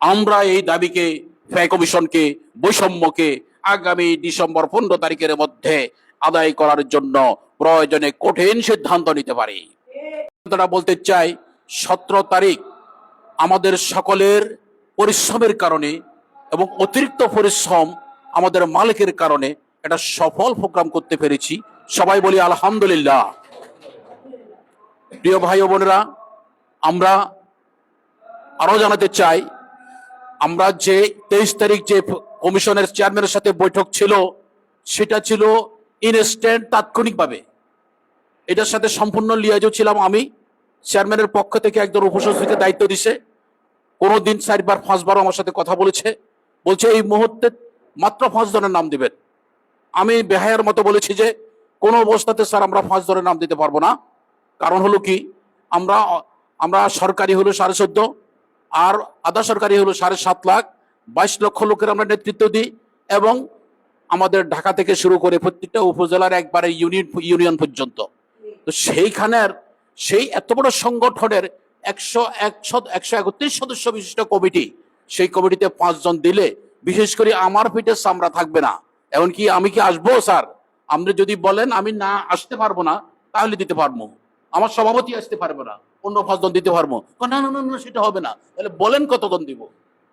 আমরা এই দাবিকে ব্যয় কমিশনকে, বৈষম্যকে আগামী ডিসেম্বর পনেরো তারিখের মধ্যে আদায় করার জন্য প্রয়োজনে কঠিন সিদ্ধান্ত নিতে পারি। বলতে চাই, সতেরো তারিখ আমাদের সকলের পরিশ্রমের কারণে এবং অতিরিক্ত পরিশ্রম আমাদের মালিকের কারণে একটা সফল প্রোগ্রাম করতে পেরেছি। সবাই বলি আলহামদুলিল্লাহ। প্রিয় ভাই বোনেরা, আমরা আরও জানাতে চাই আমরা যে তেইশ তারিখ যে কমিশনের চেয়ারম্যানের সাথে বৈঠক ছিল, সেটা ছিল ইনস্ট্যান্ট তাৎক্ষণিকভাবে। এটার সাথে সম্পূর্ণ লিয়াজও ছিলাম আমি। চেয়ারম্যানের পক্ষ থেকে একজন উপসচিবকে দায়িত্ব দিছে। কোনো দিন চারবার পাঁচবার আমার সাথে কথা বলেছে। বলছে, এই মুহূর্তে মাত্র পাঁচ জনের নাম দিবেন। আমি বেহায়ার মতো বলেছি যে, কোনো অবস্থাতে স্যার, আমরা পাঁচ জনের নাম দিতে পারব না। কারণ হলো কি, আমরা আমরা সরকারি হলো সাড়ে চোদ্দ আর আধা সরকারি হলো সাড়ে সাত লাখ, বাইশ লক্ষ লোকের আমরা নেতৃত্ব দিই এবং আমাদের ঢাকা থেকে শুরু করে প্রত্যেকটা উপজেলার একবারে ইউনিয়ন ইউনিয়ন পর্যন্ত। তো সেইখানের সেই এত বড় সংগঠনের একশো একশো একশো একত্রিশ সদস্য বিশিষ্ট কমিটি, সেই কমিটিতে পাঁচজন দিলে বিশেষ করে আমার পিঠে চামড়া থাকবে না। এমনকি আমি কি আসব, স্যার? আপনি যদি বলেন আমি না আসতে পারব না, তাহলে দিতে পারব। আমার সভাপতি আসতে পারবে না, অন্য পাঁচজন দিতে পারব। না না না সেটা হবে না। তাহলে বলেন কতজন দিব?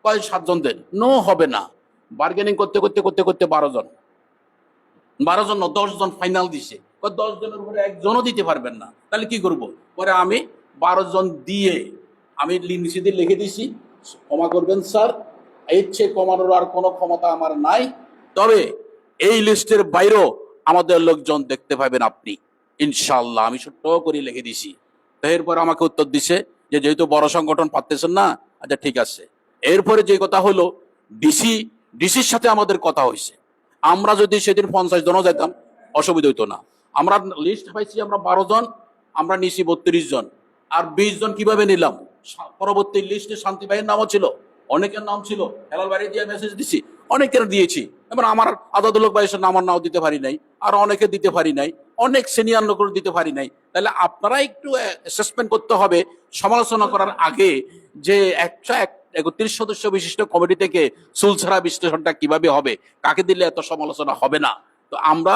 কয়, সাতজন দেন। নো, হবে না। বার্গেনিং করতে করতে করতে করতে বারো জন। বারো জন দশ জন ফাইনাল দিছে। দশ জনের উপরে একজনও দিতে পারবেন না। তাহলে কি করব? পরে আমি বারো জন দিয়ে আমি নিচে লিখে দিছি। ক্ষমা করবেন, স্যার। চেয়ে কমানোর আর কোনো ক্ষমতা আমার নাই। তবে এই লিস্টের বাইরেও আমাদের লোকজন দেখতে পাবেন আপনি। ইনশাল্লাহ আমি ছোট্ট করে লিখে দিছি। এরপর আমাকে উত্তর দিছে যে যেহেতু বড় সংগঠন পাচ্তেছেন না আচ্ছা ঠিক আছে। এরপরে যে কথা হলো ডিসি ডিসির সাথে আমাদের কথা হয়েছে। আমরা যদি সেদিন পঞ্চাশ জনও যেতাম অসুবিধা হইতো না। আমরা লিস্ট পাইছি আমরা বারো জন, আমরা নিছি বত্রিশ জন। আর বিশ জন কীভাবে নিলাম? পরবর্তী লিস্টে শান্তি ভাইয়ের নামও ছিল, অনেকের নাম ছিল। হেলাল বাড়ি দিয়ে মেসেজ দিছি, অনেকের দিয়েছি। এবার আমার আদাদুল্লোক ভাইয়ের নাম আমার নাও দিতে পারি নাই, আর অনেকে দিতে পারি নাই। অনেক সিনিয়র লোক দিতে পারি নাই। তাহলে আপনারা একটু অ্যাসেসমেন্ট করতে হবে, সমালোচনা করার আগে যে একশো এক, একত্রিশ সদস্য বিশিষ্ট কমিটি থেকে সুলছাড়া বিশ্লেষণটা কীভাবে হবে, কাকে দিলে এত সমালোচনা হবে না? তো আমরা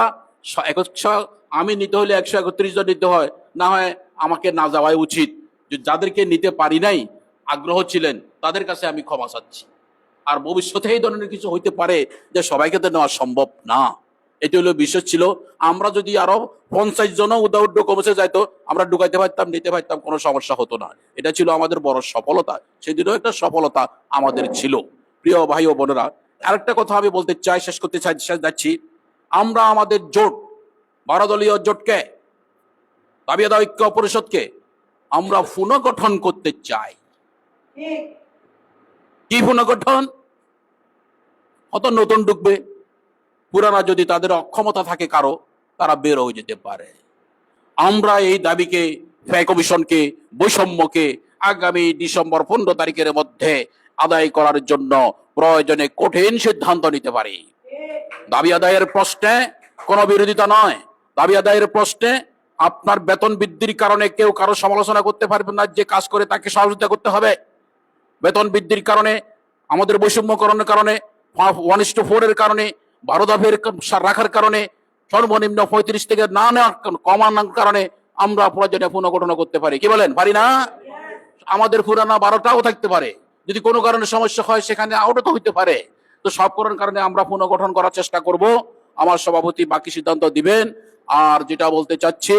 আমি নিতে হলে একশো একত্রিশ জন নিতে হয়, না হয় আমাকে না যাওয়াই উচিত। যাদেরকে নিতে পারি নাই, আগ্রহ ছিলেন, তাদের কাছে আমি ক্ষমা চাচ্ছি। আর ভবিষ্যতে এই ধরনের কিছু হইতে পারে যে সবাইকে তো নেওয়া সম্ভব না। এটি হলো বিষয় ছিল। আমরা যদি আরও পঞ্চাশ জনও উদাউট কমে যাইতো আমরা ঢুকাইতে পারতাম নিতে পারতাম কোনো সমস্যা হতো না। এটা ছিল আমাদের বড় সফলতা। সেদিনও একটা সফলতা আমাদের ছিল। প্রিয় ভাই ও বোনেরা আরেকটা কথা আমি বলতে চাই শেষ করতে চাই শেষ যাচ্ছি। আমরা আমাদের জোট বারো দলীয় জোটকে আদায় ঐক্য পরিষদকে আমরা পুনর্গঠন করতে চাই। কি পুনর্গঠন? অত নতুন ঢুকবে? পুরানা যদি তাদের অক্ষমতা থাকে কারও, তারা বের হয়ে যেতে পারে। আমরা এই দাবিকে ব্যয় কমিশনকে বৈষম্যকে আগামী ডিসেম্বর পনেরো তারিখের মধ্যে আদায় করার জন্য প্রয়োজনে কঠিন সিদ্ধান্ত নিতে পারি। দাবি আদায়ের প্রশ্নে কোনো বিরোধিতা নয়। দাবি আদায়ের প্রশ্নে আপনার বেতন বৃদ্ধির কারণে কেউ কারও সমালোচনা করতে পারবে না, যে কাজ করে তাকে সহযোগিতা করতে হবে। বেতন বৃদ্ধির কারণে, আমাদের বৈষম্যকরণের কারণে, ওয়ান ইস টু ফোর এর কারণে বারো দফের রাখার কারণে সর্বনিম্ন পঁয়ত্রিশ থেকে না নেওয়ার কমানোর কারণে আমরা প্রয়োজনে পুনর্গঠন করতে পারি। কি বলেন? পারি না? আমাদের পুরানা বারোটাও থাকতে পারে। যদি কোনো কারণে সমস্যা হয়, সেখানে আউটও তো হইতে পারে। তো সব করার কারণে আমরা পুনর্গঠন করার চেষ্টা করব। আমার সভাপতি বাকি সিদ্ধান্ত দিবেন। আর যেটা বলতে চাচ্ছি